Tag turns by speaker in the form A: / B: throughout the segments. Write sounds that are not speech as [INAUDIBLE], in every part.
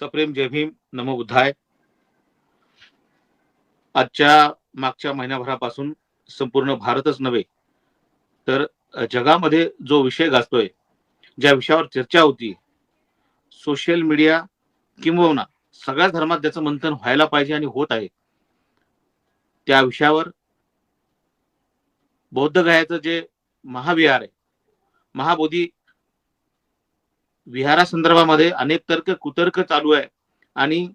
A: सप्रेम जय भीम नमो बुद्धाय. आजच्या मागच्या महिन्याभरापासून संपूर्ण भारतच नव्हे तर जगामध्ये जो विषय गाजतोय ज्या विषयावर चर्चा होती सोशल मीडिया किंबहुना सगळ्या धर्मात त्याचं मंथन व्हायला पाहिजे आणि होत आहे त्या विषयावर बौद्ध गयाचं जे महाविहार आहे महाबोधी विहारासंदर्भामध्ये अनेक तर्क कुतर्क चालू आहे. आणि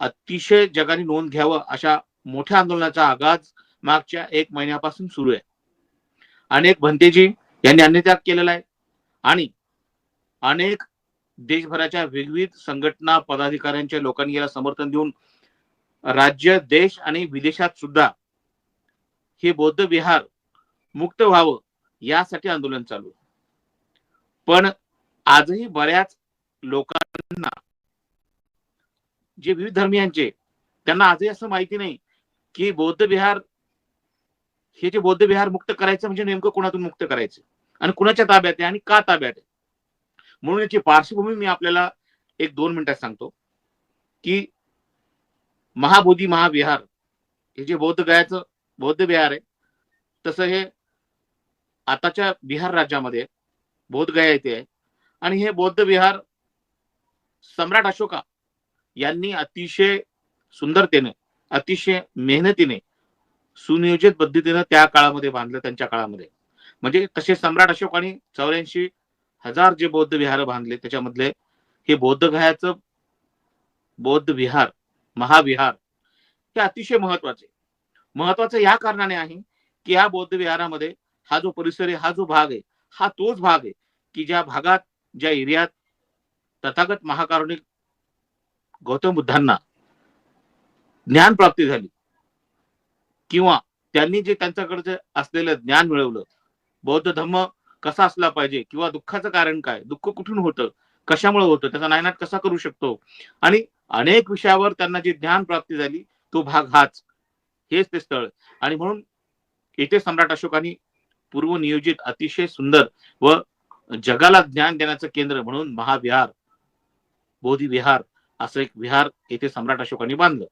A: अतिशय जगाने नोंद घ्यावं अशा मोठ्या आंदोलनाचा आगाज मागच्या एक महिन्यापासून सुरू आहे. अनेक भंतेजी यांनी अन्नत्याग केलेला आहे. आणि अनेक देशभराच्या विविध संघटना पदाधिकाऱ्यांच्या लोकांनी याला समर्थन देऊन राज्य देश आणि विदेशात सुद्धा हे बौद्ध विहार मुक्त व्हावं यासाठी आंदोलन चालू आहे. पण आजही बऱ्याच लोकांना जे विविध धर्मियांचे त्यांना आजही असं माहिती नाही की बौद्ध विहार हे जे बौद्ध विहार मुक्त करायचं म्हणजे नेमकं कोणातून मुक्त करायचं? आणि कुणाच्या ताब्यात आहे आणि का ताब्यात आहे? म्हणून याची पार्श्वभूमी मी आपल्याला एक दोन मिनिटात सांगतो की महाबोधी महाविहार हे जे बौद्ध गयाचं बौद्ध विहार आहे तसं हे आताच्या बिहार राज्यामध्ये बोधगया येथे आहे. आणि हे बौद्ध विहार सम्राट अशोका यांनी अतिशय सुंदरतेने अतिशय मेहनतीने सुनियोजित पद्धतीने त्या काळामध्ये बांधलं त्यांच्या काळामध्ये. म्हणजे तसे सम्राट अशोकाने चौऱ्याऐंशी हजार जे बौद्ध विहार बांधले त्याच्यामधले हे बौद्ध गयाचं बौद्ध विहार महाविहार हे अतिशय महत्त्वाचे महत्वाचं या कारणाने आहे की या बौद्ध विहारामध्ये हा जो परिसर आहे हा जो भाग आहे हा तोच भाग आहे की ज्या भागात ज्या एरियात तथागत महाकारुणिक गौतम बुद्धांना ज्ञान प्राप्ती झाली किंवा त्यांनी जे त्यांच्याकडचं असलेलं ज्ञान मिळवलं बौद्ध धम्म कसा असला पाहिजे किंवा दुःखाचं कारण काय दुःख कुठून होतं कशामुळे होतं त्याचा नायनाट कसा करू शकतो? आणि अनेक विषयावर त्यांना जी ज्ञान प्राप्ती झाली तो भाग हाच. हेच ते स्थळ. आणि म्हणून येथे सम्राट अशोकांनी पूर्वनियोजित अतिशय सुंदर व जगाला ज्ञान देण्याचं केंद्र म्हणून महाविहार बोधी विहार असं एक विहार येथे सम्राट अशोकांनी बांधलं.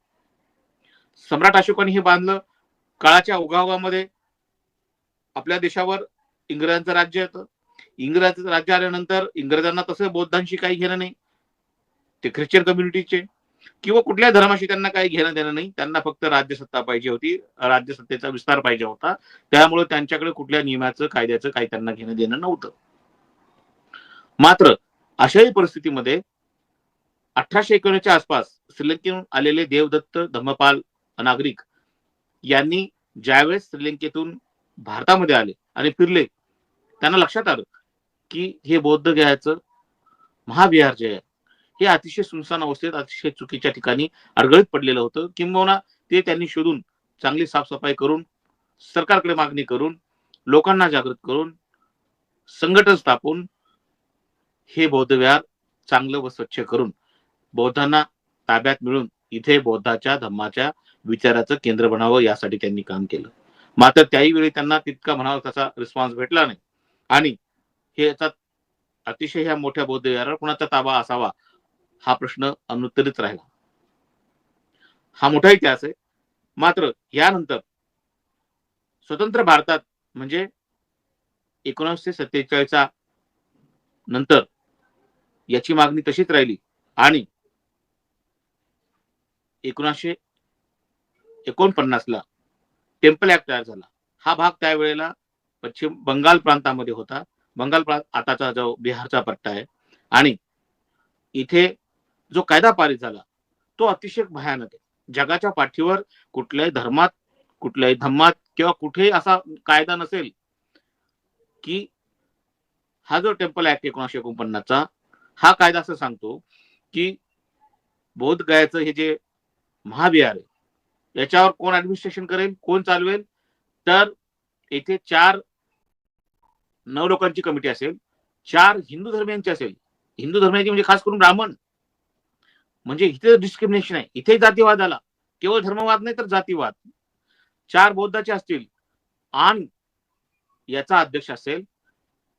A: सम्राट अशोकांनी हे बांधलं. काळाच्या उगावामध्ये आपल्या देशावर इंग्रजांचं राज्य येतं इंग्रजांचं राज्य आल्यानंतर इंग्रजांना तसं बौद्धांशी काही घेणं नाही. ते ख्रिश्चन कम्युनिटीचे किंवा कुठल्या धर्माशी त्यांना काही घेणं देणं नाही. त्यांना फक्त राज्यसत्ता पाहिजे होती. राज्यसत्तेचा विस्तार पाहिजे होता. त्यामुळे त्यांच्याकडे कुठल्या नियमाचं कायद्याचं काही त्यांना घेणं देणं नव्हतं. मात्र अशाही परिस्थितीमध्ये अठराशे एकोणच्या आसपास श्रीलंकेतून आलेले देवदत्त धम्मपाल नागरिक यांनी ज्यावेळेस श्रीलंकेतून भारतामध्ये आले आणि फिरले त्यांना लक्षात आलं की हे बौद्ध गयाचं महाविहार जे आहे हे अतिशय सुनसान अवस्थेत अतिशय चुकीच्या ठिकाणी अडगळीत पडलेलं होतं. किंबहुना ते त्यांनी शोधून चांगली साफसफाई करून सरकारकडे मागणी करून लोकांना जागृत करून संघटन स्थापून हे बौद्धविहार चांगलं व स्वच्छ करून बौद्धांना ताब्यात मिळून इथे बौद्धाच्या धम्माच्या विचाराचं केंद्र बनावं यासाठी त्यांनी काम केलं. मात्र त्याही वेळी त्यांना तितका म्हणावा तसा रिस्पॉन्स भेटला नाही. आणि हे अतिशय ह्या मोठ्या बौद्धविहारावर कुणाचा ताबा असावा हा प्रश्न अनुत्तरित राहिला. हा मोठा इतिहास आहे. मात्र यानंतर स्वतंत्र भारतात म्हणजे एकोणीसशे सत्तेचाळीसच्या नंतर याची मागणी तशीच राहिली. आणि एकोणीसशे एकोणपन्नासला टेम्पल ऍक्ट तयार झाला. हा भाग त्यावेळेला पश्चिम बंगाल प्रांतामध्ये होता. बंगाल प्रांत आताचा जो बिहारचा पट्टा आहे. आणि इथे जो कायदा पारित झाला तो अतिशय भयानक आहे. जगाच्या पाठीवर कुठल्याही धर्मात कुठल्याही धम्मात किंवा कुठेही असा कायदा नसेल की हा जो टेम्पल ऍक्ट एकोणीसशे एकोणपन्नासचा हा कायदा असं सांगतो की बौद्ध हे जे महाविहार आहे याच्यावर कोण ऍडमिनिस्ट्रेशन करेल कोण चालवेल? तर येथे चार नऊ लोकांची कमिटी असेल चार हिंदू धर्मियांची असेल. हिंदू धर्मियांची म्हणजे खास करून ब्राह्मण. म्हणजे इथे डिस्क्रिमिनेशन आहे. इथे जातीवाद आला केवळ धर्मवाद नाही तर जातीवाद. चार बौद्धाचे असतील. आणि याचा अध्यक्ष असेल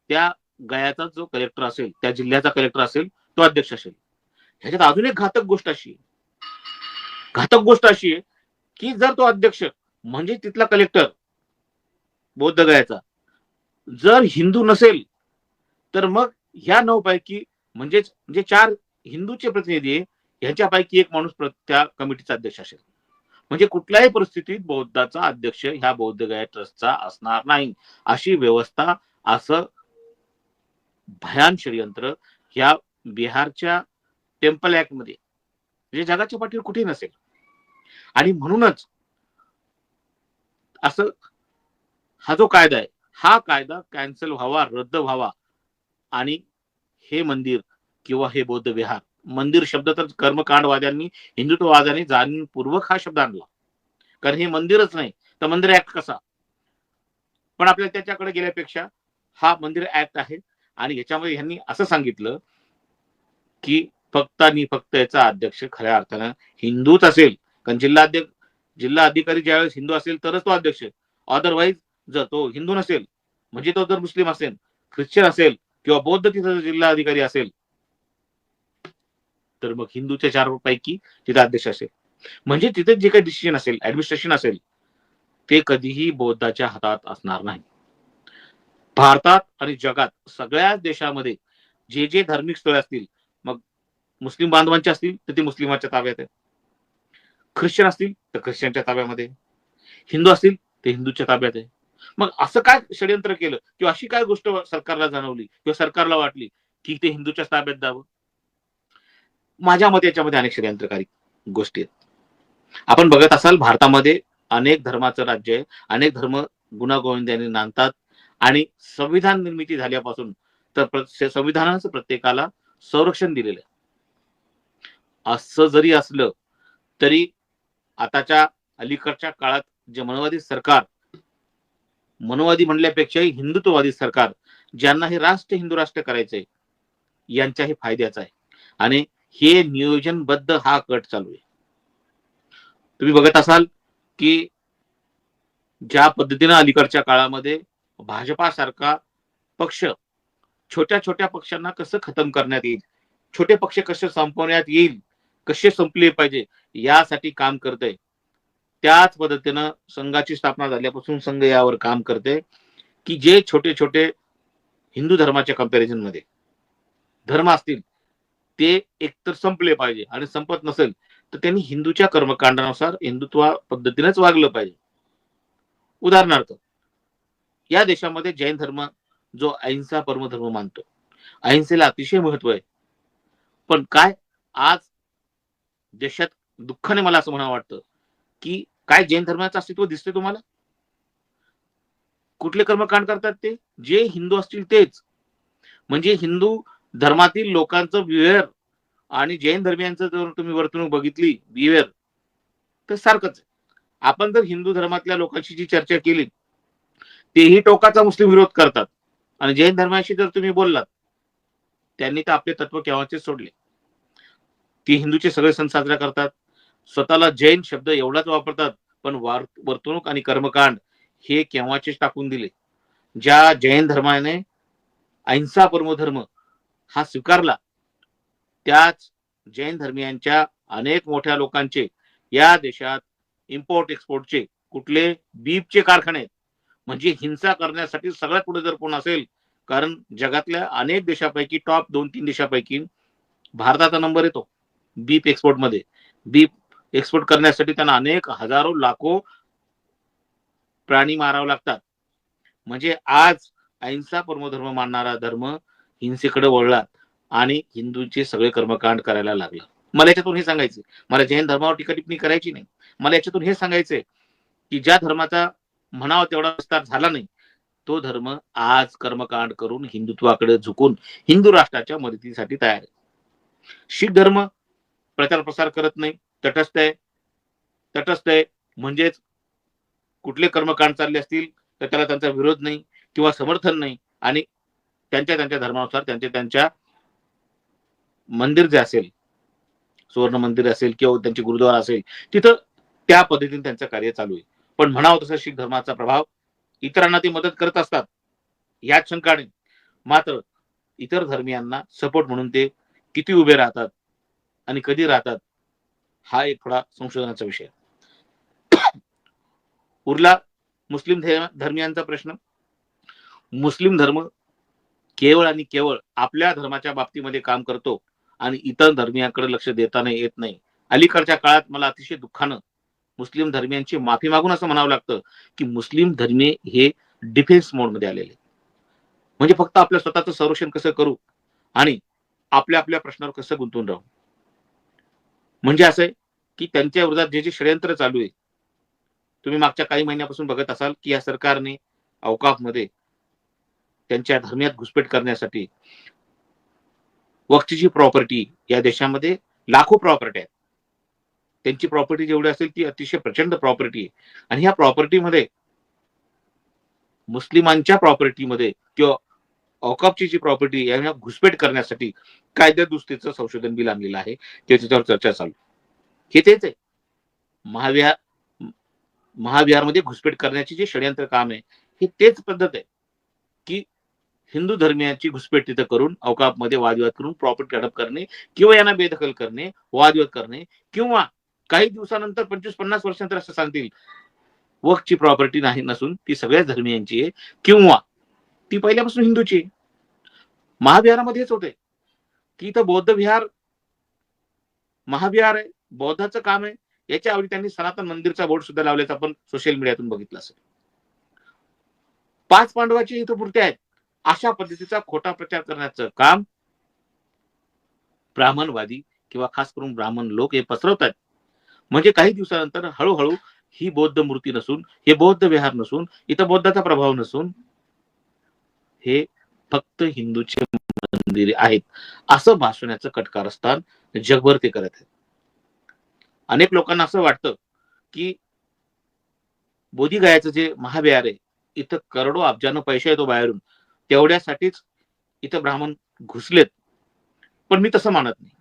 A: त्या गयाचा जो कलेक्टर असेल त्या जिल्ह्याचा कलेक्टर असेल तो अध्यक्ष असेल. ह्याच्यात अजून एक घातक गोष्ट अशी आहे. घातक गोष्ट अशी आहे की जर तो अध्यक्ष म्हणजे तिथला कलेक्टर बौद्ध गयाचा जर हिंदू नसेल तर मग ह्या नऊ पैकी म्हणजेच जे चार हिंदूचे प्रतिनिधी आहे ह्यांच्यापैकी एक माणूस त्या कमिटीचा अध्यक्ष असेल. म्हणजे कुठल्याही परिस्थितीत बौद्धाचा अध्यक्ष ह्या बौद्ध गया ट्रस्टचा असणार नाही. अशी व्यवस्था असं भयान षडयंत्र ह्या बिहारच्या टेम्पल ऍक्टमध्ये. म्हणजे जगाच्या पाठीवर कुठे नसेल. आणि म्हणूनच असं हा जो कायदा आहे हा कायदा कॅन्सल व्हावा रद्द व्हावा आणि हे मंदिर किंवा हे बौद्ध विहार मंदिर शब्द तर कर्मकांडवाद्यांनी हिंदुत्ववाद्यांनी जाणीवपूर्वक हा शब्द आणला. कारण हे मंदिरच नाही तर मंदिर ऍक्ट कसा? पण आपल्याला त्याच्याकडे गेल्यापेक्षा हा मंदिर ऍक्ट आहे आणि याच्यामध्ये ह्यांनी असं सांगितलं की फक्त आणि फक्त याचा अध्यक्ष खऱ्या अर्थानं हिंदूच असेल. कारण जिल्हा अध्यक्ष जिल्हा अधिकारी ज्यावेळेस हिंदू असेल तरच तो अध्यक्ष अदरवाईज जर तो हिंदू नसेल म्हणजे तो जर मुस्लिम असेल ख्रिश्चन असेल किंवा बौद्ध तिथं जिल्हा अधिकारी असेल तर मग हिंदूच्या चार पैकी तिथे अध्यक्ष असेल. म्हणजे तिथे जे काही डिसिजन असेल ऍडमिनिस्ट्रेशन असेल ते कधीही बौद्धाच्या हातात असणार नाही. भारतात आणि जगात सगळ्याच देशामध्ये जे जे धार्मिक स्थळे असतील मग मुस्लिम बांधवांचे असतील तर ते मुस्लिमांच्या ताब्यात आहे ख्रिश्चन असतील तर ख्रिश्चनच्या ताब्यामध्ये हिंदू असतील ते हिंदूच्या ताब्यात आहे मग असं काय षडयंत्र केलं? किंवा अशी काय गोष्ट सरकारला जाणवली? किंवा सरकारला वाटली की ते हिंदूच्या ताब्यात द्यावं माझ्या मते याच्यामध्ये अनेक षडयंत्रकारी गोष्टी आहेत. आपण बघत असाल भारतामध्ये अनेक धर्माचं राज्य आहे. अनेक धर्म गुणागोविंदाने नांदतात. आणि संविधान निर्मिती झाल्यापासून तर संविधानाचं प्रत्येकाला संरक्षण दिलेलं आहे. असं जरी असलं तरी आताच्या अलीकडच्या काळात जे मनोवादी सरकार मनोवादी म्हणल्यापेक्षाही हिंदुत्ववादी सरकार ज्यांना हे राष्ट्र हिंदू राष्ट्र करायचंय यांच्याही फायद्याचं आहे. आणि हे नियोजनबद्ध हा कट चालू आहे. तुम्ही बघत असाल की ज्या पद्धतीनं अलीकडच्या काळामध्ये भाजपासारखा पक्ष छोट्या छोट्या पक्षांना कसं खतम करण्यात येईल? छोटे पक्ष कसे संपवण्यात येईल? कसे संपले पाहिजे? यासाठी काम करतंय त्याच पद्धतीनं संघाची स्थापना झाल्यापासून संघ यावर काम करते की जे छोटे छोटे हिंदू धर्माच्या कंपॅरिझनमध्ये धर्म असतील ते एकतर संपले पाहिजे आणि संपत नसेल तर त्यांनी हिंदूच्या कर्मकांडानुसार हिंदुत्वा पद्धतीनेच वागलं पाहिजे. उदाहरणार्थ या देशामध्ये जैन धर्म जो अहिंसा परमधर्म मानतो. अहिंसेला अतिशय महत्त्व आहे. पण काय आज देशात दुःखाने मला असं म्हणावं वाटतं की काय जैन धर्माचं अस्तित्व दिसते तुम्हाला? कुठले कर्मकांड करतात ते? जे हिंदू असतील तेच. म्हणजे हिंदू धर्मातील लोकांचं बिहेवियर आणि जैन धर्मियांचं जर तुम्ही वर्तणूक बघितली बिहेवियर तर सारखंच आहे. आपण जर हिंदू धर्मातल्या लोकांशी जी चर्चा केली तेही टोकाचा मुस्लिम विरोध करतात. आणि जैन धर्माशी जर तुम्ही बोललात त्यांनी तर आपले तत्व केव्हाचे सोडले. ती हिंदूचे सगळे सण साजरा करतात. स्वतःला जैन शब्द एवढाच वापरतात पण वर्तणूक आणि कर्मकांड हे केव्हाचेच टाकून दिले. ज्या जैन धर्माने अहिंसा परमधर्म हा स्वीकारला त्याच जैन धर्मियांच्या अनेक मोठ्या लोकांचे या देशात इम्पोर्ट एक्सपोर्टचे कुठले बीपचे कारखाने आहेत म्हणजे हिंसा करण्यासाठी सगळ्यात पुढे जर कोण असेल कारण जगातल्या अनेक देशापैकी टॉप दोन तीन देशापैकी भारताचा नंबर येतो बीप एक्सपोर्टमध्ये बीप एक्सपोर्ट करण्यासाठी त्यांना अनेक हजारो लाखो प्राणी मारावे लागतात. म्हणजे आज अहिंसा परमधर्म मानणारा धर्म हिंसेकडे वळला आणि हिंदूंचे सगळे कर्मकांड करायला लागला. मला याच्यातून हे सांगायचे मला जैन धर्मावर टीका टिप्पणी करायची नाही. मला याच्यातून हे सांगायचंय की ज्या धर्माचा म्हणावा तेवढा विस्तार झाला नाही. तो धर्म आज कर्मकांड करून हिंदुत्वाकडे झुकून हिंदू राष्ट्राच्या मदतीसाठी तयार आहे. शीख धर्म प्रचार प्रसार करत नाही तटस्थ आहे. तटस्थ आहे म्हणजेच कुठले कर्मकांड चालले असतील तर त्याला त्यांचा विरोध नाही किंवा समर्थन नाही आणि त्यांच्या त्यांच्या धर्मानुसार त्यांच्या त्यांच्या मंदिर जे असेल सुवर्ण मंदिर असेल किंवा त्यांचे गुरुद्वारा असेल तिथं त्या पद्धतीने त्यांचं कार्य चालू आहे. पण म्हणावं तसा शीख धर्माचा प्रभाव. इतरांना ते मदत करत असतात. याच शंकाने मात्र इतर धर्मियांना सपोर्ट म्हणून ते किती उभे राहतात आणि कधी राहतात हा एक थोडा संशोधनाचा विषय [COUGHS] उरला मुस्लिम धर्मियांचा प्रश्न. मुस्लिम धर्म केवळ आणि केवळ आपल्या धर्माच्या बाबतीमध्ये काम करतो आणि इतर धर्मियांकडे लक्ष देताना येत नाही. अलीकडच्या काळात मला अतिशय दुःखानं मुस्लिम धर्मियांची माफी मागून असं म्हणावं लागतं की मुस्लिम धर्मीय हे डिफेन्स मोडमध्ये आलेले. म्हणजे फक्त आपल्या स्वतःचं संरक्षण कसं करू आणि आपल्या आपल्या प्रश्नावर कसं गुंतून राहू? म्हणजे असं आहे की त्यांच्या विरोधात जे जे षडयंत्र चालू आहे तुम्ही मागच्या काही महिन्यापासून बघत असाल की या सरकारने अवकाफमध्ये त्यांच्या धर्मियात घुसपेट करण्यासाठी वक्तीची प्रॉपर्टी या देशामध्ये लाखो प्रॉपर्टी आहेत. त्यांची प्रॉपर्टी जेवढी असेल ती अतिशय प्रचंड प्रॉपर्टी आहे. आणि ह्या प्रॉपर्टीमध्ये मुस्लिमांच्या प्रॉपर्टीमध्ये किंवा औकापची जी प्रॉपर्टी या घुसपेट करण्यासाठी कायद्यादृष्टीचं दुस्तीचं संशोधन बिल आणलेलं आहे. ते त्याच्यावर चर्चा चालू. हे तेच आहे. महाविहार महाविहारमध्ये घुसपेट करण्याचे जे षडयंत्र काम आहे हे तेच पद्धत आहे की हिंदू धर्मियांची घुसपेट तिथं करून अवकापमध्ये वादविवाद करून प्रॉपर्टी अडप करणे किंवा यांना बेदखल करणे वादविवाद करणे किंवा काही दिवसानंतर पंचवीस पन्नास वर्षानंतर असं सांगतील. वक्तची प्रॉपर्टी नाही नसून ती सगळ्याच धर्मियांची आहे. किंवा ती पहिल्यापासून हिंदूची आहे. महाविहारामध्येच होते. की इथं बौद्ध विहार महाविहार आहे. बौद्धाचं काम आहे. याच्या आधी त्यांनी सनातन मंदिरचा बोर्ड सुद्धा लावल्याचा आपण सोशल मीडियातून बघितलं असेल. पाच पांडवाची इथं मूर्त्या आहेत. अशा पद्धतीचा खोटा प्रचार करण्याचं काम ब्राह्मणवादी किंवा खास करून ब्राह्मण लोक हे पसरवतात. म्हणजे काही दिवसानंतर हळूहळू ही बौद्ध मूर्ती नसून हे बौद्ध विहार नसून इथं बौद्धाचा प्रभाव नसून हे फक्त हिंदूचे मंदिरे आहेत. असं भासवण्याचं कटकारस्थान जगभर ते करत आहेत. अनेक लोकांना असं वाटतं की बोधीगायाचं जे महाविहार आहे इथं करोडो अब्जानं पैसे येतो बाहेरून. तेवढ्यासाठीच इथं ब्राह्मण घुसलेत. पण मी तसं मानत नाही.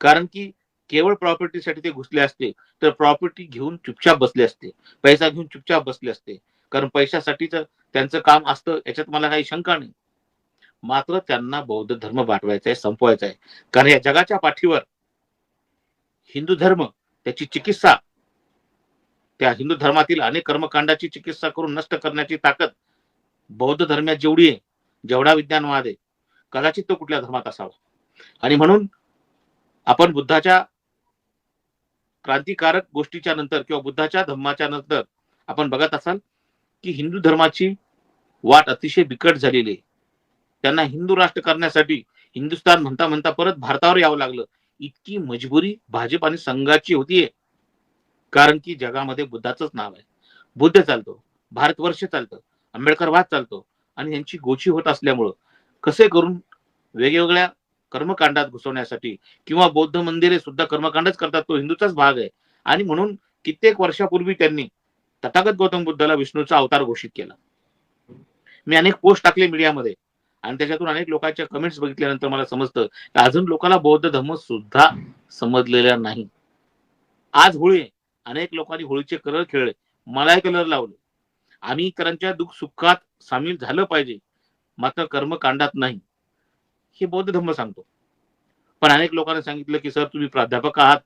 A: कारण की केवळ प्रॉपर्टीसाठी ते घुसले असते तर प्रॉपर्टी घेऊन चुपचाप बसले असते. पैसा घेऊन चुपचाप बसले असते. कारण पैशासाठीच त्यांचं काम असतं याच्यात मला काही शंका नाही. मात्र त्यांना बौद्ध धर्म वाटवायचा आहे संपवायचा आहे. कारण या जगाच्या पाठीवर हिंदू धर्म त्याची चिकित्सा त्या हिंदू धर्मातील अनेक कर्मकांडाची चिकित्सा करून नष्ट करण्याची ताकद बौद्ध धर्मात जेवढी आहे जेवढा विज्ञानवाद आहे कदाचित तो कुठल्या धर्मात असावा. आणि म्हणून आपण बुद्धाच्या क्रांतिकारक गोष्टीच्या नंतर किंवा बुद्धाच्या धम्माच्या नंतर आपण बघत असाल की हिंदू धर्माची वाट अतिशय बिकट झालेली आहे. त्यांना हिंदू राष्ट्र करण्यासाठी हिंदुस्थान म्हणता म्हणता परत भारतावर यावं लागलं. इतकी मजबुरी भाजप आणि संघाची होतीये कारण की जगामध्ये बुद्धाचंच नाव आहे. बुद्ध चालतो भारतवर्ष चालतं आंबेडकरवाद चालतो आणि यांची गोची होत असल्यामुळं कसे करून वेगवेगळ्या कर्मकांडात घुसवण्यासाठी किंवा बौद्ध मंदिरे सुद्धा कर्मकांडच करतात तो हिंदूचाच भाग आहे. आणि म्हणून कित्येक वर्षापूर्वी त्यांनी तथागत गौतम बुद्धाला विष्णूचा अवतार घोषित केला. मी अनेक पोस्ट टाकले मीडियामध्ये आणि त्याच्यातून अनेक लोकांच्या कमेंट्स बघितल्यानंतर मला समजतं की अजून लोकांना बौद्ध धर्म सुद्धा समजलेला नाही. आज होळी अनेक लोकांनी होळीचे कलर खेळले. मलाही कलर लावले. आम्ही इतरांच्या दुःख सुखात सामील झालं पाहिजे. मात्र कर्मकांडात नाही. हे बौद्ध धर्म सांगतो. पण अनेक लोकांनी सांगितलं की सर तुम्ही प्राध्यापक आहात.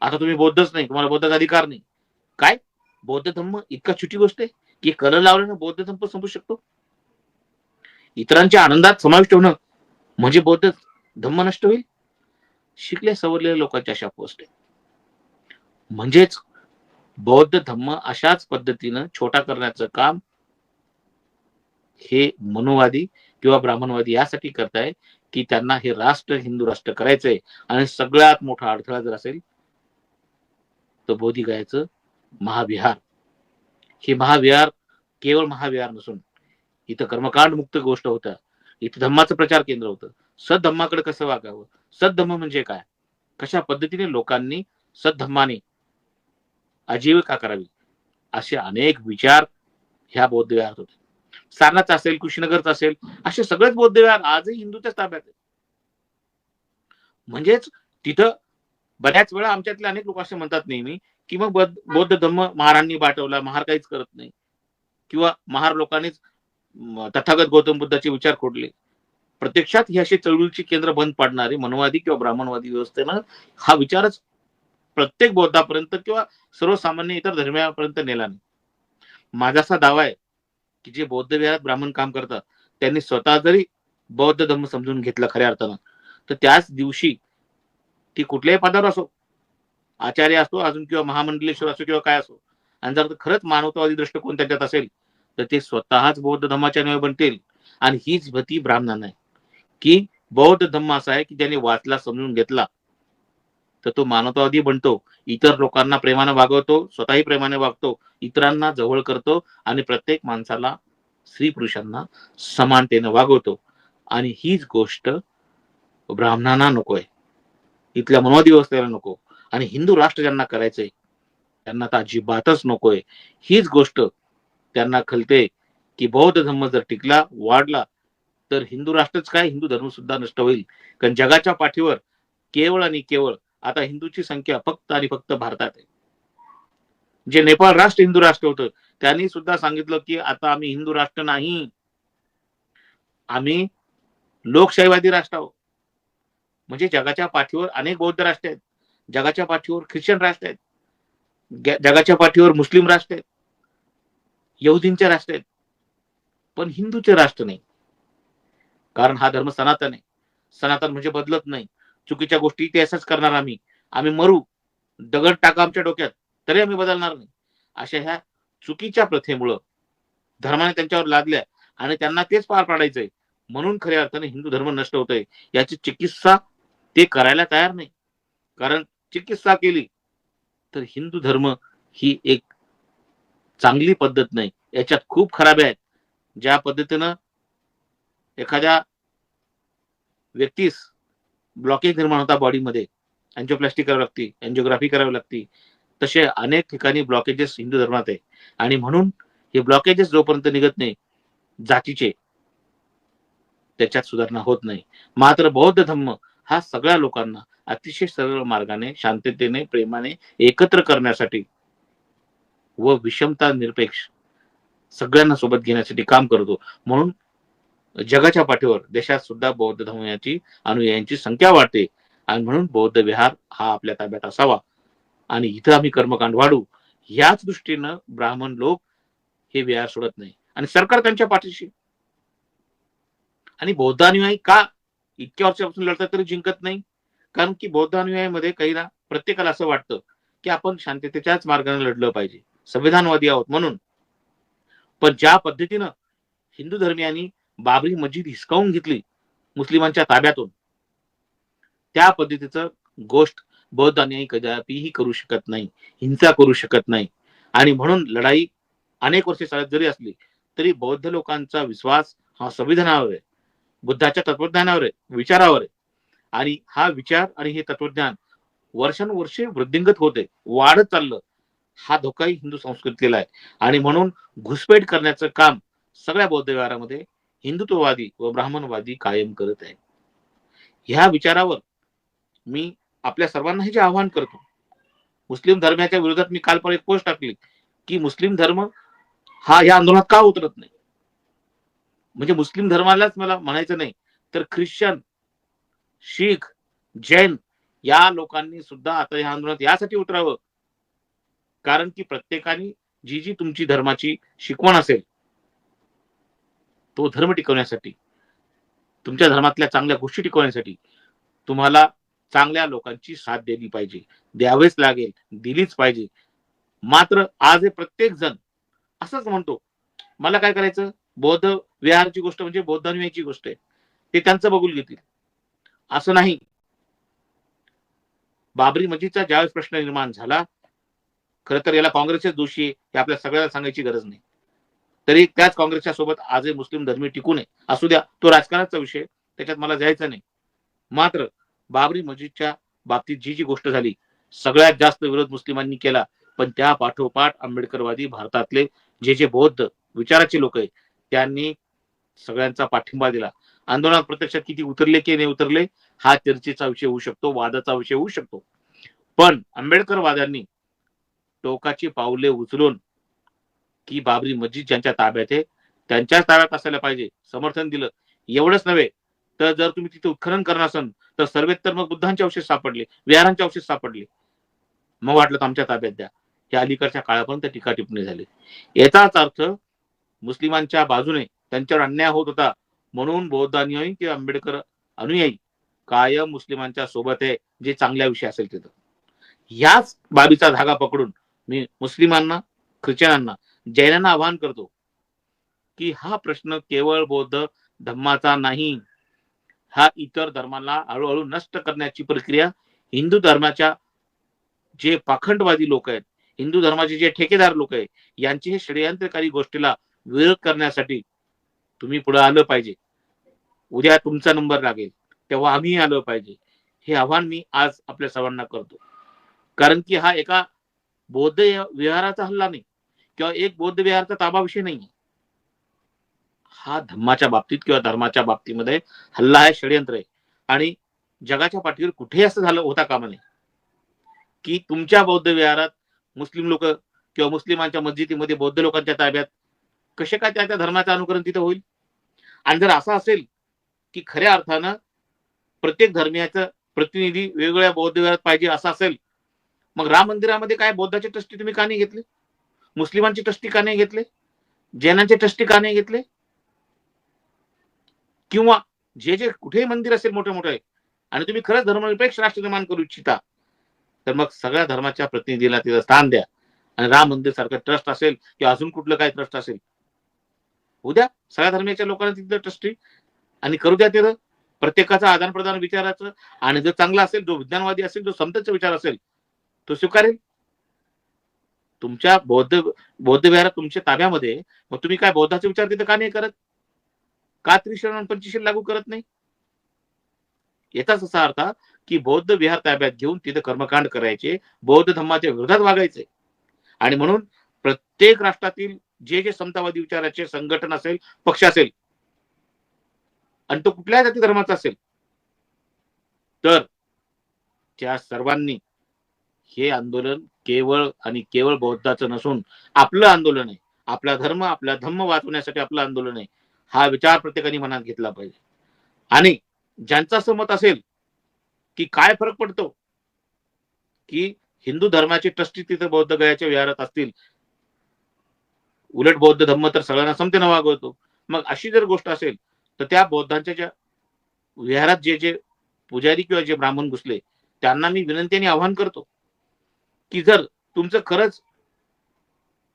A: आता तुम्ही बौद्धच नाही तुम्हाला बौद्धाचा अधिकार नाही. काय? बौद्ध धर्म इतका छोटी गोष्ट आहे की कलर लावल्यानं बौद्ध धर्म संपू शकतो. इतरांच्या आनंदात समाविष्ट होणं म्हणजे बौद्ध धम्म नष्ट होईल. शिकल्या सवरलेल्या लोकांच्या अशा पोस्ट आहे. म्हणजेच बौद्ध धम्म अशाच पद्धतीनं छोटा करण्याचं काम हे मनोवादी किंवा ब्राह्मणवादी यासाठी करताय की त्यांना हे राष्ट्र हिंदू राष्ट्र करायचंय आणि सगळ्यात मोठा अडथळा जर असेल तर गायचं महाविहार. हे महाविहार केवळ महाविहार नसून इथं कर्मकांड मुक्त गोष्ट होता. इथं धम्माचं प्रचार केंद्र होतं. सद्धम्माकडे कसं वागावं? सद्धम्म म्हणजे काय? कशा पद्धतीने लोकांनी सद्धम्माने आजीविका करावी? असे अनेक विचार ह्या बौद्ध विहारात होते. सारनाथ असेल कुशीनगरचा असेल असे सगळेच बौद्ध विहार आजही हिंदूच्याच ताब्यात म्हणजेच तिथं बऱ्याच वेळा आमच्यातले अनेक लोक असे म्हणतात नेहमी की मग बौद्ध बौद्ध महारांनी बाटवला महार काहीच करत नाही. किंवा महार लोकांनीच तथागत गौतम बुद्धाचे विचार खोडले. प्रत्यक्षात ही अशी चळवळीची केंद्र बंद पाडणारी मनवादी किंवा ब्राह्मणवादी व्यवस्थेनं हा विचारच प्रत्येक बौद्धापर्यंत किंवा सर्वसामान्य इतर धर्मियापर्यंत नेला नाही. माझा असा दावा आहे की जे बौद्ध विहारात ब्राह्मण काम करतात त्यांनी स्वतः जरी बौद्ध धर्म समजून घेतला खऱ्या अर्थानं तर त्याच दिवशी ती कुठल्याही पदावर असो आचार्य असो अजून किंवा महामंडलेश्वर असो किंवा काय असो आणि जर खरंच मानवतावादी दृष्टिकोन त्यांच्यात असेल तर ते स्वतःच बौद्ध धर्माच्या अनुयायी बनतील. आणि हीच भती ब्राह्मणांना आहे की बौद्ध धर्म असा आहे की ज्याने वाचला समजून घेतला तर तो मानवतावादी बनतो. इतर लोकांना प्रेमाने वागवतो स्वतःही प्रेमाने वागतो इतरांना जवळ करतो आणि प्रत्येक माणसाला स्त्री पुरुषांना समानतेने वागवतो. आणि हीच गोष्ट ब्राह्मणांना नकोय. इथल्या मनोवादी व्यवस्थेला नको. आणि हिंदू राष्ट्र ज्यांना करायचंय त्यांना तर अजिबातच नकोय. हीच गोष्ट त्यांना खलते की बौद्ध धर्म जर टिकला वाढला तर हिंदू राष्ट्रच काय? हिंदू धर्म सुद्धा नष्ट होईल. कारण जगाच्या पाठीवर केवळ आणि केवळ आता हिंदूची संख्या फक्त आणि फक्त भारतात आहे. जे नेपाळ राष्ट्र हिंदू राष्ट्र होतं त्यांनी सुद्धा सांगितलं की आता आम्ही हिंदू राष्ट्र नाही. आम्ही लोकशाहीवादी राष्ट्र आहोत. म्हणजे जगाच्या पाठीवर अनेक बौद्ध राष्ट्र आहेत. जगाच्या पाठीवर ख्रिश्चन राष्ट्र आहेत. जगाच्या पाठीवर मुस्लिम राष्ट्र आहेत. यहुदींचे राष्ट्र आहेत. पण हिंदूचे राष्ट्र नाही. कारण हा धर्म सनातन आहे. सनातन म्हणजे बदलत नाही. चुकीच्या गोष्टी ते असंच करणार आम्ही. आम्ही मरू. दगड टाका आमच्या डोक्यात. तरी आम्ही बदलणार नाही. अशा ह्या चुकीच्या प्रथेमुळं धर्माने त्यांच्यावर लादल्या आणि त्यांना तेच पार पाडायचंय. म्हणून खऱ्या अर्थाने हिंदू धर्म नष्ट होतोय. याची चिकित्सा ते करायला तयार नाही. कारण चिकित्सा केली तर हिंदू धर्म ही एक चांगली पद्धत नाही. याच्यात खूप खराब आहेत. ज्या पद्धतीनं एखाद्या व्यक्तीस ब्लॉकेज निर्माण होता बॉडीमध्ये. अँजिओप्लास्टी करावी लागते अँजिओग्राफी करावी लागती. तसे अनेक ठिकाणी ब्लॉकेजेस हिंदू धर्मात आहे. आणि म्हणून हे ब्लॉकेजेस जोपर्यंत निघत नाही जातीचे त्याच्यात सुधारणा होत नाही. मात्र बौद्ध धर्म हा सगळ्या लोकांना अतिशय सरळ मार्गाने शांततेने प्रेमाने एकत्र करण्यासाठी व विषमता निरपेक्ष सगळ्यांना सोबत घेण्यासाठी काम करतो. म्हणून जगाच्या पाठीवर देशात सुद्धा बौद्ध धर्माची अनुयायांची संख्या वाढते. आणि म्हणून बौद्ध विहार हा आपल्या ताब्यात असावा. आणि इथं आम्ही कर्मकांड वाढू. याच दृष्टीनं ब्राह्मण लोक हे विहार सोडत नाही. आणि सरकार त्यांच्या पाठीशी. आणि बौद्ध अनुयायी का इतक्या वर्षापासून लढतात तरी जिंकत नाही? कारण की बौद्ध अनुयायामध्ये काही ना प्रत्येकाला असं वाटतं की आपण शांततेच्याच मार्गाने लढलं पाहिजे. संविधानवादी आहोत म्हणून. पण ज्या पद्धतीनं हिंदू धर्मियांनी बाबरी मस्जिद हिसकावून घेतली मुस्लिमांच्या ताब्यातून. त्या पद्धतीचं गोष्ट बौद्ध अनुयायी कदापिही करू शकत नाही हिंसा करू शकत नाही. आणि म्हणून लढाई अनेक वर्षे चालत जरी असली तरी बौद्ध लोकांचा विश्वास हा संविधानावर आहे. बुद्धाच्या तत्वज्ञानावर आहे विचारावर आहे. आणि हा विचार आणि हे तत्वज्ञान वर्षानुवर्षे वृद्धिंगत होते वाढत चाललं. हा धोकाही हिंदू संस्कृतीला आहे. आणि म्हणून घुसपेट करण्याचं काम सगळ्या बौद्ध व्यवहारामध्ये हिंदुत्ववादी व ब्राह्मणवादी कायम करत आहे ह्या विचारावर मी आपल्या सर्वांना हे जे आव्हान करतो मुस्लिम धर्माच्या विरोधात मी काल पण एक पोस्ट टाकली की मुस्लिम धर्म हा या आंदोलनात का उतरत नाही? म्हणजे मुस्लिम धर्मालाच मला म्हणायचं नाही तर ख्रिश्चन शीख जैन या लोकांनी सुद्धा आता या आंदोलनात यासाठी उतरावं. कारण की प्रत्येकाने जी जी तुमची धर्माची शिकवण असेल तो धर्म टिकवण्यासाठी तुमच्या धर्मातल्या चांगल्या गोष्टी टिकवण्यासाठी तुम्हाला चांगल्या लोकांची साथ दिली पाहिजे. द्यावेच लागेल दिलीच पाहिजे. मात्र आज हे प्रत्येक जण असंच म्हणतो मला काय करायचं? बौद्ध विहारची गोष्ट म्हणजे बौद्ध गोष्ट आहे. ते त्यांचं बघून घेतील. असं नाही. बाबरी मस्जिदचा ज्यावेळेस प्रश्न निर्माण झाला खर तर याला काँग्रेसच दोषी आहे हे आपल्या सगळ्याला सांगायची गरज नाही. तरी त्याच काँग्रेसच्या सोबत आजही मुस्लिम धर्मी टिकू नये. असू द्या तो राजकारणाचा विषय त्याच्यात मला जायचा नाही. मात्र बाबरी मस्जिदच्या बाबतीत जी जी गोष्ट झाली सगळ्यात जास्त विरोध मुस्लिमांनी केला. पण त्या पाठोपाठ आंबेडकरवादी भारतातले जे जे बौद्ध विचाराचे लोक आहेत त्यांनी सगळ्यांचा पाठिंबा दिला. आंदोलनात प्रत्यक्षात किती उतरले की नाही उतरले हा चर्चेचा विषय होऊ शकतो वादाचा विषय होऊ शकतो. पण आंबेडकरवाद्यांनी टोकाची पावले उचलून की बाबरी मस्जिद ज्यांच्या ताब्यात आहे त्यांच्याच ताब्यात असायला पाहिजे. समर्थन दिलं. एवढंच नव्हे तर जर तुम्ही तिथे उत्खनन करणार असाल तर सर्वेत मग बुद्धांचे अवशेष सापडले विहारांचे अवशेष सापडले. मग वाटलं तर आमच्या ताब्यात द्या. या अलीकडच्या काळापर्यंत टीका टिप्पणी झाली. याचाच अर्थ मुस्लिमांच्या बाजूने त्यांच्यावर अन्याय होत होता म्हणून बौद्ध अनुयायी किंवा आंबेडकर अनुयायी कायम मुस्लिमांच्या सोबत आहे जे चांगल्या विषय असेल तिथं. याच बाबीचा धागा पकडून मी मुस्लिमांना ख्रिश्चनांना जैनांना आवाहन करतो की हा प्रश्न केवळ बौद्ध धर्माचा नाही हा इतर धर्माला हळूहळू नष्ट करण्याची प्रक्रिया हिंदू धर्माच्या जे पाखंडवादी लोक आहेत हिंदू धर्माचे जे ठेकेदार लोक आहेत यांची हे षडयंत्रकारी गोष्टीला विरोध करण्यासाठी तुम्ही पुढे आलं पाहिजे. उद्या तुमचा नंबर लागेल तेव्हा आम्ही आलं पाहिजे. हे आव्हान मी आज आपल्या सर्वांना करतो. कारण की हा एका बौद्ध विहाराचा हल्ला नाही. किंवा एक बौद्ध विहाराचा ताबा विषय नाही हा धर्माच्या बाबतीत किंवा धर्माच्या बाबतीमध्ये हल्ला आहे षडयंत्र आहे. आणि जगाच्या पाठीवर कुठेही असं झालं होता कामा नये. की तुमच्या बौद्ध विहारात मुस्लिम लोक किंवा मुस्लिमांच्या मस्जिदीमध्ये बौद्ध लोकांच्या ताब्यात कसे काय त्या त्या धर्माचं अनुकरण तिथे होईल? आणि जर असं असेल की खऱ्या अर्थानं प्रत्येक धर्मियाचं प्रतिनिधी वेगवेगळ्या बौद्ध विहारात पाहिजे असं असेल मग राम मंदिरामध्ये काय बौद्धाचे ट्रस्टी तुम्ही का नाही घेतले? मुस्लिमांचे ट्रस्टी का नाही घेतले? जैनांचे ट्रस्टी का नाही घेतले? किंवा जे जे कुठेही मंदिर असेल मोठे मोठे आणि तुम्ही खरंच धर्मनिरपेक्ष राष्ट्र निर्माण करू इच्छिता तर मग सगळ्या धर्माच्या प्रतिनिधीला तिथं स्थान द्या. आणि राम मंदिर सारखं ट्रस्ट असेल किंवा अजून कुठलं काय ट्रस्ट असेल. उद्या सगळ्या धर्माच्या लोकांना तिथं ट्रस्टी. आणि करू द्या तिथं. प्रत्येकाचं आदान प्रदान विचाराचं. आणि जर चांगला असेल जो विज्ञानवादी असेल जो समतेचा विचार असेल तो स्वीकारेल. तुमच्या बौद्ध बौद्ध विहारात तुमच्या ताब्यामध्ये मग तुम्ही काय बौद्धाचे विचार तिथं का नाही करत? का त्रिशरण पंचशील लागू करत नाही? याचाच असा अर्थ की बौद्ध विहार ताब्यात घेऊन तिथे कर्मकांड करायचे बौद्ध धर्माच्या विरोधात वागायचे. आणि म्हणून प्रत्येक राष्ट्रातील जे जे समतावादी विचाराचे संघटन असेल पक्ष असेल आणि तो कुठल्या जाती धर्माचा असेल तर त्या सर्वांनी हे आंदोलन केवळ आणि केवळ बौद्धाचं नसून आपलं आंदोलन आहे. आपला धर्म आपला धम्म वाचवण्यासाठी आपलं आंदोलन आहे. हा विचार प्रत्येकाने मनात घेतला पाहिजे. आणि ज्यांचं असं मत असेल की काय फरक पडतो? की हिंदू धर्माचे ट्रस्टी तिथे बौद्ध गयाच्या विहारात असतील. उलट बौद्ध धर्म तर सगळ्यांना समतेनं वागवतो. मग अशी जर गोष्ट असेल तर त्या बौद्धांच्या ज्या विहारात जे जे पुजारी किंवा जे ब्राह्मण घुसले त्यांना मी विनंती आणि आवाहन करतो. की जर तुमचं खरंच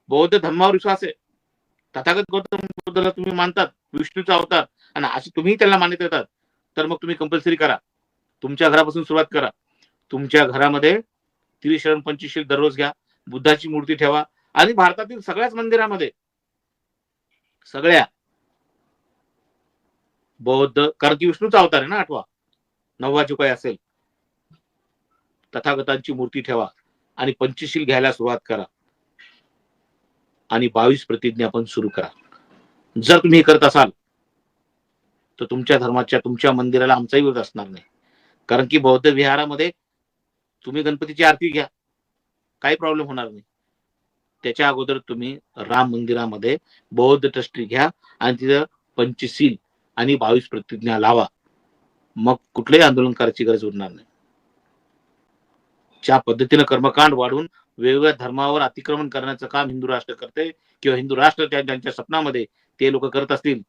A: बौद्ध धर्मावर विश्वास आहे तथागत गौतम बुद्धाला तुम्ही मानतात विष्णूचा अवतार आणि अशी तुम्ही त्याला मान्यता देतात तर मग तुम्ही कंपल्सरी करा. तुमच्या घरापासून सुरुवात करा. तुमच्या घरामध्ये त्रिशरण पंचशील दररोज घ्या बुद्धाची मूर्ती ठेवा आणि भारतातील सगळ्याच मंदिरामध्ये सगळ्या बौद्ध कारण की विष्णूचा अवतार आहे ना आठवा नववा जो काही असेल तथागतांची मूर्ती ठेवा. आणि पंचशील घ्यायला सुरुवात करा. आणि बावीस प्रतिज्ञा पण सुरू करा. जर तुम्ही हे करत असाल तर तुमच्या धर्माच्या तुमच्या मंदिराला आमचाही विरोध असणार नाही. कारण की बौद्ध विहारामध्ये तुम्ही गणपतीची आरती घ्या. काही प्रॉब्लेम होणार नाही. त्याच्या अगोदर तुम्ही राम मंदिरामध्ये बौद्ध ट्रस्टी घ्या आणि तिथं पंचशील आणि बावीस प्रतिज्ञा लावा. मग कुठलंही आंदोलन करायची गरज उरणार नाही. ज्या पद्धतीनं कर्मकांड वाढून वेगवेगळ्या धर्मावर अतिक्रमण करण्याचं काम हिंदू राष्ट्र करते किंवा हिंदू राष्ट्र त्या ज्यांच्या स्वप्नामध्ये ते लोक करत असतील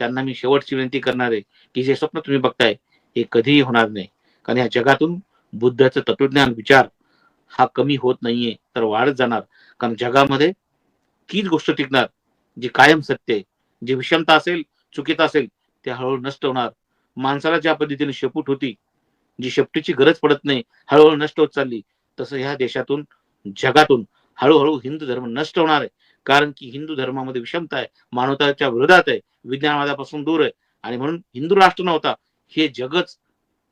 A: त्यांना मी शेवटची विनंती करणार आहे की जे स्वप्न तुम्ही बघताय हे कधीही होणार नाही. कारण या जगातून बुद्धाचं तत्वज्ञान विचार हा कमी होत नाहीये तर वाढत जाणार. कारण जगामध्ये तीच गोष्ट टिकणार जी कायम सत्य आहे. जी विषमता असेल चुकीता असेल ते हळूहळू नष्ट होणार. माणसाला ज्या पद्धतीने शेपूट होती जी शेपटीची गरज पडत नाही हळूहळू नष्ट होत चालली तसं ह्या देशातून जगातून हळूहळू हिंदू धर्म नष्ट होणार आहे. कारण की हिंदू धर्मामध्ये विषमता आहे मानवताच्या विरोधात आहे विज्ञानवादापासून दूर आहे. आणि म्हणून हिंदू राष्ट्र नव्हता हे जगच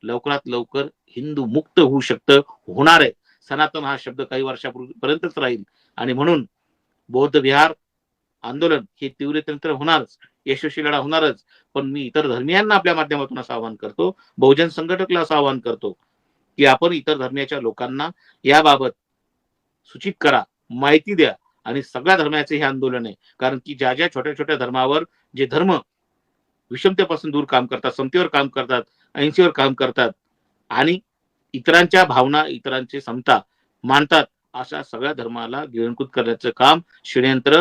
A: लवकरात लवकर हिंदू मुक्त होऊ शकतं होणार आहे. सनातन हा शब्द काही वर्षापूर्वीपर्यंतच राहील. आणि म्हणून बौद्ध विहार आंदोलन हे तीव्रतंत्र होणारच. यशस्वी लढा होणारच. पण मी इतर धर्मियांना आपल्या माध्यमातून असं आवाहन करतो. बहुजन संघटकला असं आवाहन करतो की आपण इतर धर्मियाच्या लोकांना याबाबत सूचित करा माहिती द्या आणि सगळ्या धर्माचे हे आंदोलन आहे. कारण की ज्या ज्या छोट्या छोट्या धर्मावर जे धर्म विषमतेपासून दूर काम करतात समतेवर काम करतात अहिंसेवर काम करतात आणि इतरांच्या भावना इतरांची समता मानतात अशा सगळ्या धर्माला गिळंकृत करण्याचं काम षडयंत्र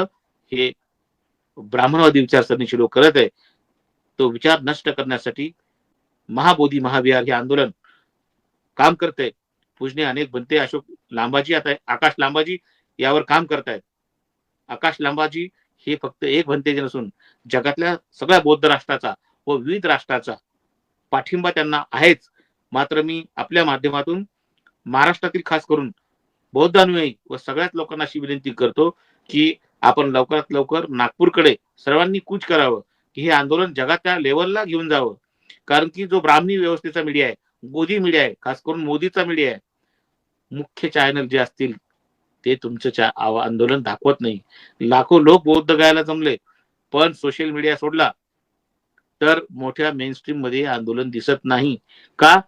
A: हे ब्राह्मणवादी विचारसरणीचे लोक करत आहे तो विचार नष्ट करण्यासाठी महाबोधी महाविहार हे आंदोलन काम करते पूजने अनेक बनते. अशोक लांबाजी आता आकाश लांबाजी यावर काम करतायत आकाश लांबाजी हे फक्त एक बनतेजे नसून जगातल्या सगळ्या बौद्ध राष्ट्राचा व विविध राष्ट्राचा पाठिंबा त्यांना आहेच. मात्र मी आपल्या माध्यमातून महाराष्ट्रातील खास करून बौद्ध अनुयायी व सगळ्याच लोकांना अशी विनंती करतो की आपण लवकरात लवकर नागपूरकडे सर्वांनी कूच करावं की हे आंदोलन जगाच्या लेवलला घेऊन जावं. कारण की जो ब्राह्मणी व्यवस्थेचा मीडिया आहे मोदी मीडिया आहे खास करून मोदीचा मीडिया आहे मुख्य चॅनल जे असतील ते तुमचं आंदोलन दाखवत नाही. लाखो लोक बौद्ध गायला जमले पण सोशल मीडिया सोडला तर मोठ्या मेन स्ट्रीममध्ये आंदोलन दिसत नाही. का?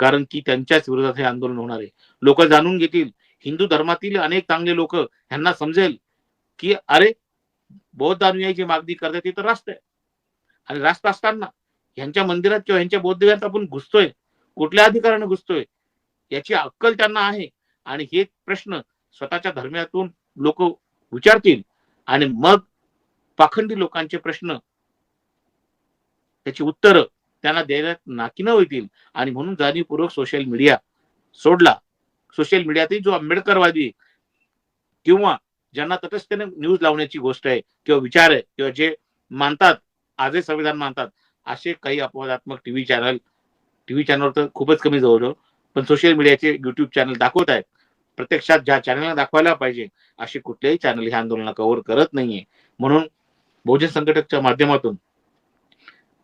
A: कारण की त्यांच्याच विरोधात हे आंदोलन होणार आहे. लोक जाणून घेतील हिंदू धर्मातील अनेक चांगले लोक ह्यांना समजेल की अरे बौद्ध अनुयायी मागणी करतात ती तर रास्त आहे. आणि रास्त असताना ह्यांच्या मंदिरात किंवा ह्यांच्या बौद्ध आपण घुसतोय कुठल्या अधिकाराने घुसतोय याची अक्कल त्यांना आहे. आणि हे प्रश्न स्वतःच्या धर्मातून लोक विचारतील. आणि मग पाखंडी लोकांचे प्रश्न त्याची उत्तरं त्यांना देण्यात नाकीनं होतील. आणि म्हणून जाणीवपूर्वक सोशल मीडिया सोडला. सोशल मीडियातही जो आंबेडकरवादी किंवा ज्यांना तटस्थतेने न्यूज लावण्याची गोष्ट आहे किंवा विचार आहे किंवा जे मानतात आजही संविधान मानतात असे काही अपवादात्मक टीव्ही चॅनल टीव्ही चॅनल तर खूपच कमी जवळ पण सोशल मीडियाचे युट्यूब चॅनल दाखवत आहेत. प्रत्यक्षात ज्या चॅनलला दाखवायला पाहिजे असे कुठलेही चॅनल ह्या आंदोलनाला कव्हर करत नाहीये. म्हणून बहुजन संघटकच्या माध्यमातून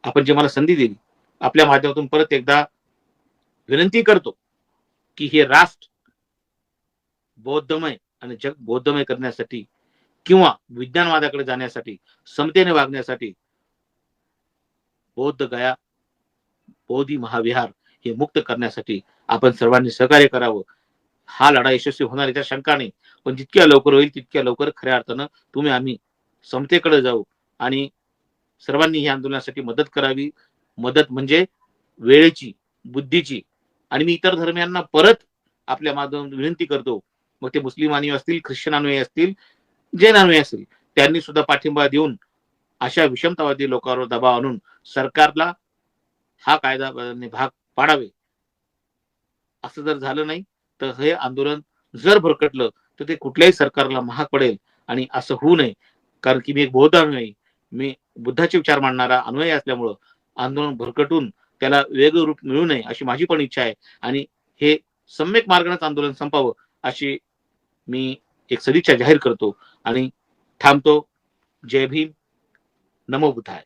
A: आपण जे मला संधी दिली आपल्या माध्यमातून परत एकदा विनंती करतो की हे राष्ट्र बौद्धमय आणि जग बौद्धमय करण्यासाठी किंवा विज्ञानवादाकडे जाण्यासाठी समतेने वागण्यासाठी बौद्ध गया बौद्धी महाविहार हे मुक्त करण्यासाठी आपण सर्वांनी सहकार्य करावं. हा लढा यशस्वी होणार याच्या शंका नाही पण जितक्या लवकर होईल तितक्या लवकर खऱ्या अर्थानं तुम्ही आम्ही समतेकडे जाऊ आणि सर्वांनी या आंदोलनासाठी मदत करावी. मदत म्हणजे वेळेची बुद्धीची आणि मी इतर धर्मियांना परत आपल्या माध्यमातून विनंती करतो मग ते मुस्लिम अनुयायी असतील ख्रिश्चन अनुयायी असतील जैन अनुयायी असतील त्यांनी सुद्धा पाठिंबा देऊन अशा विषमतावादी लोकांवर दबाव आणून सरकारला हा कायदा भाग पाडावे. असं जर झालं नाही तर हे आंदोलन जर भरकटलं तर ते कुठल्याही सरकारला महाग पडेल आणि असं होऊ नये. कारण की मी एक बौद्ध अनुयायी मी बुद्धाचे विचार मांडणारा अनुयायी असल्यामुळं आंदोलन भरकटून त्याला वेगळं रूप मिळू नये अशी माझी पण इच्छा आहे आणि हे सम्यक मार्गानेच आंदोलन संपावं अशी मी एक सदिच्छा जाहीर करतो आणि थांबतो. जय भीम. नमो बुद्धाय.